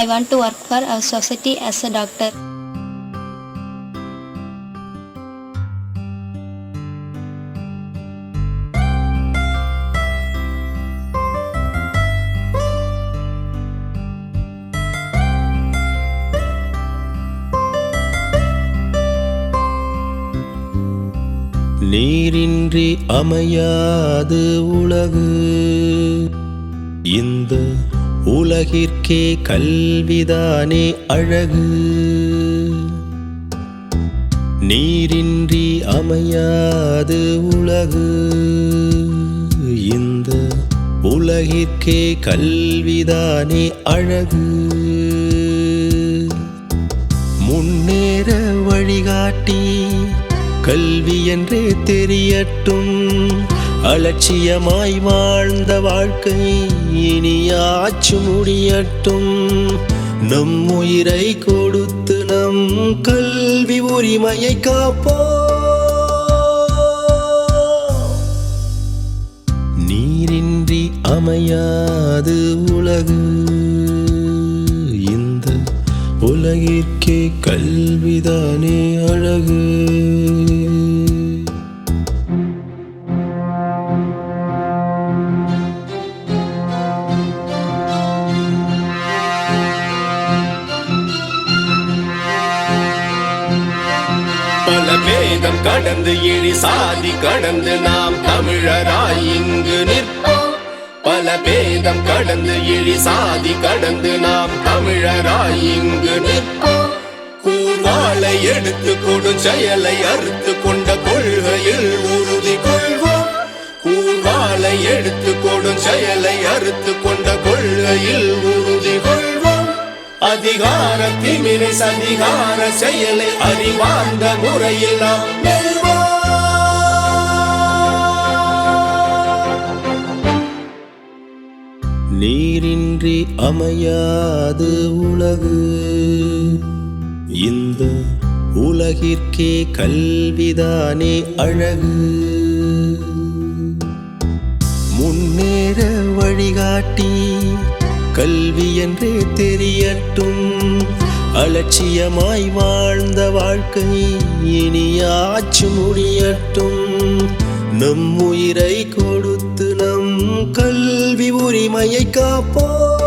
I want to work for our society as a doctor. நீரின்றி அமையாது உலகு இந்த உலகிற்கே கல்விதானே அழகு. நீரின்றி அமையாது உலகு. இந்த உலகிற்கே கல்விதானே அழகு. முன்னேற வழிகாட்டி கல்வி என்றே தெரியட்டும். அலட்சியமாய் வாழ்ந்த வாழ்க்கை இனியாச்சு முடியட்டும். நம் உயிரை கொடுத்து நம் கல்வி உரிமையை காப்போ. நீரின்றி அமையாது உலகு. இந்த உலகிற்கே கல்விதானே அழகு. பல பேதம் கடந்து இழி சாதி கடந்து நாம் தமிழராய் இங்கு நிற்போம். பல பேதம் கடந்து இழி சாதி கடந்து நாம் தமிழராய் இங்கு நிற்போம். கூர்வாளை எடுத்து கொடும் செயலை அறுத்து கொண்ட கொள்கையில் உறுதி கொள்வோம். கூர்வாளை எடுத்து கொடும் செயலை அறுத்து கொண்ட கொள்கையில் உறுதி அதிகார திமிரை சதிகார செயலை அறிவார்ந்த முறையில் நாம் நீரின்றி அமையாது உலகு. இந்த உலகிற்கே கல்விதானே அழகு. முன்னேற வழிகாட்டி கல்வி என்றே தெரியட்டும். அலட்சியமாய் வாழ்ந்த வாழ்க்கை இனியாச்சு முடியட்டும். நம் உயிரை கொடுத்து நம் கல்வி உரிமையை காப்போம்.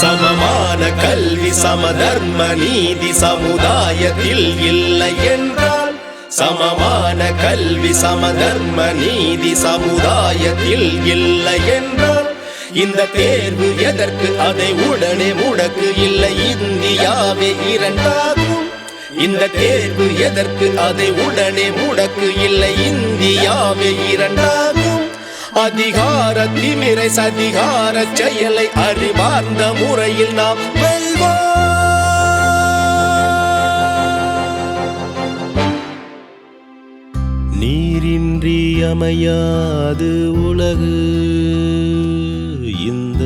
சமமான கல்வி சமதர்ம நீதி சமுதாயத்தில் இல்லை என்றால் சமமான கல்வி சமதர்ம நீதி சமுதாயத்தில் இல்லை என்றால் இந்த தேர்வு எதற்கு? அதை உடனே முடக்கு இல்லை. இந்தியாவே இரண்டாகும். இந்த தேர்வு எதற்கு? அதை உடனே முடக்கு இல்லை. இந்தியாவே இரண்டாகும். அதிகார திமிரை சதிகார செயலை அறிவார்ந்த முறையில் நாம் வெல்வோம். நீரின்றி அமையாது உலகு. இந்த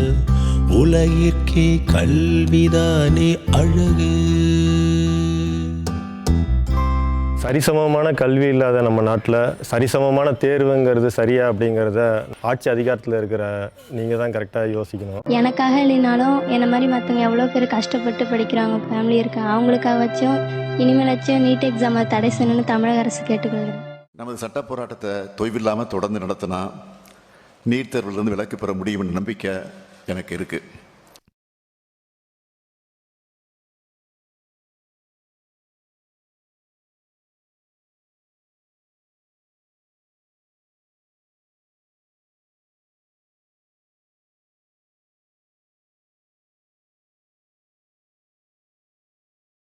உலகிற்கே கல்விதானே அழகு. சரிசமமான கல்வி இல்லாத நம்ம நாட்டில் சரிசமமான தேர்வுங்கிறது சரியா அப்படிங்கிறத ஆட்சி அதிகாரத்தில் இருக்கிற நீங்கள் தான் கரெக்டாக யோசிக்கணும். எனக்காக இல்லைனாலும் என்னை மாதிரி மற்றவங்க எவ்வளோ பேர் கஷ்டப்பட்டு படிக்கிறாங்க ஃபேமிலி இருக்கு அவங்களுக்காக வச்சும் இனிமேலாச்சும் நீட் எக்ஸாமை தடை செய்யணும்னு தமிழக அரசு கேட்டுக்கொள்கிறேன் நமது சட்ட போராட்டத்தை தொய்வில்லாமல் தொடர்ந்து நடத்தினா நீட் தேர்விலிருந்து விலக்கு பெற முடியும்னு நம்பிக்கை எனக்கு இருக்குது